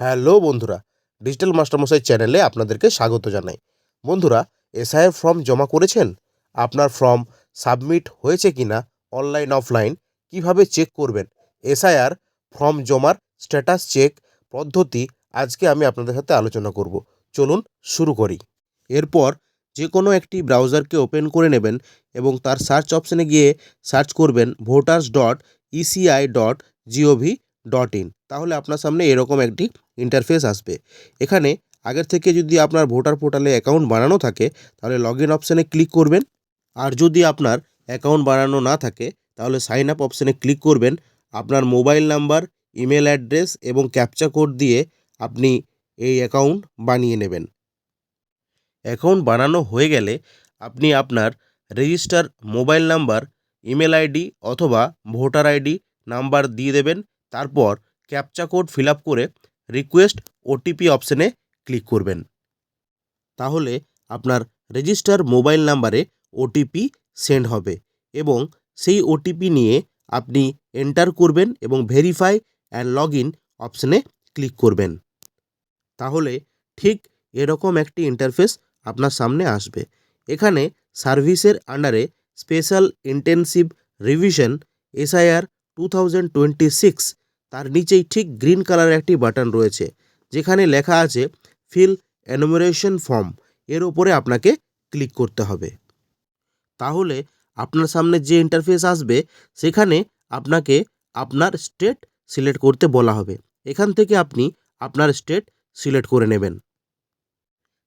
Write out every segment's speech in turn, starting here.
Hello বন্ধুরা, digital মাস্টারমশাই চ্যানেলে আপনাদেরকে স্বাগত জানাই। বন্ধুরা এসআইয়ের ফর্ম জমা করেছেন? আপনার ফর্ম সাবমিট হয়েছে কি না অনলাইন, অফলাইন, কীভাবে চেক করবেন? এসআইআর ফর্ম জমার স্ট্যাটাস চেক পদ্ধতি আজকে আমি আপনাদের সাথে আলোচনা করব। চলুন শুরু করি। এরপর যে কোনো একটি ব্রাউজারকে ওপেন করে নেবেন এবং তার সার্চ অপশানে গিয়ে সার্চ করবেন voters dot ECI dot G O V dot in. তাহলে আপনার সামনে এরকম একটি ইন্টারফেস আসবে। এখানে আগের থেকে যদি আপনার ভোটার পোর্টালে অ্যাকাউন্ট বানানো থাকে, তাহলে লগ ইন অপশানে ক্লিক করবেন। আর যদি আপনার অ্যাকাউন্ট বানানো না থাকে, তাহলে সাইন আপ অপশানে ক্লিক করবেন। আপনার মোবাইল নাম্বার ইমেল অ্যাড্রেস এবং ক্যাপচা কোড দিয়ে আপনি এই অ্যাকাউন্ট বানিয়ে নেবেন। অ্যাকাউন্ট বানানো হয়ে গেলে আপনি আপনার register mobile number email ID অথবা ভোটার আইডি নাম্বার দিয়ে দেবেন। তারপর ক্যাপচা কোড ফিল আপ করে রিকোয়েস্ট ওটিপি অপশানে ক্লিক করবেন। তাহলে আপনার রেজিস্টার মোবাইল নাম্বারে ওটিপি সেন্ড হবে এবং সেই ওটিপি নিয়ে আপনি এন্টার করবেন এবং ভেরিফাই অ্যান্ড লগ ইন অপশানে ক্লিক করবেন। তাহলে ঠিক এরকম একটি ইন্টারফেস আপনার সামনে আসবে। এখানে সার্ভিসের আন্ডারে special intensive revision SIR two thousand twenty six তার নিচেই ঠিক গ্রিন কালারের একটি বাটন রয়েছে, যেখানে লেখা আছে ফিল এনুমারেশন ফর্ম। এর ওপরে আপনাকে ক্লিক করতে হবে। তাহলে আপনার সামনে যে ইন্টারফেস আসবে, সেখানে আপনাকে আপনার স্টেট সিলেক্ট করতে বলা হবে। এখান থেকে আপনি আপনার স্টেট সিলেক্ট করে নেবেন।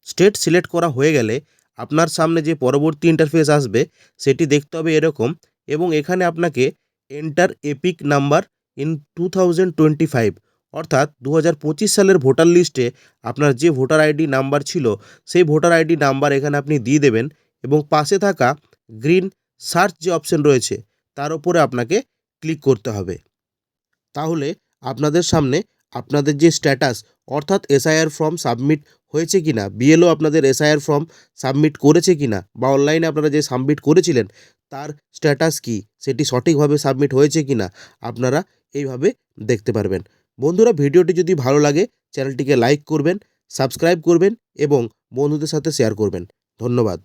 স্টেট সিলেক্ট করা হয়ে গেলে আপনার সামনে যে পরবর্তী ইন্টারফেস আসবে, সেটি দেখতে হবে এরকম এবং এখানে আপনাকে enter EPIC number in two thousand twenty five অর্থাৎ দু হাজার পঁচিশ সালের ভোটার লিস্টে আপনার যে ভোটার আইডি নাম্বার ছিল, সেই ভোটার আইডি নাম্বার এখানে আপনি দিয়ে দেবেন এবং পাশে থাকা গ্রিন সার্চ যে অপশন রয়েছে, তার উপরে আপনাকে ক্লিক করতে হবে। তাহলে আপনাদের সামনে আপনাদের যে স্ট্যাটাস অর্থাৎ এসআইআর ফর্ম সাবমিট হয়েছে কি না? বিএলও আপনাদের এসআইআর ফর্ম সাবমিট করেছে কি না? বা অনলাইনে আপনারা যে সাবমিট করেছিলেন, তার স্ট্যাটাস কি? সেটি সঠিকভাবে সাবমিট হয়েছে কি না? আপনারা এইভাবে দেখতে পারবেন। বন্ধুরা, ভিডিওটি যদি ভালো লাগে, চ্যানেলটিকে লাইক করবেন, সাবস্ক্রাইব করবেন এবং বন্ধুদের সাথে শেয়ার করবেন। ধন্যবাদ।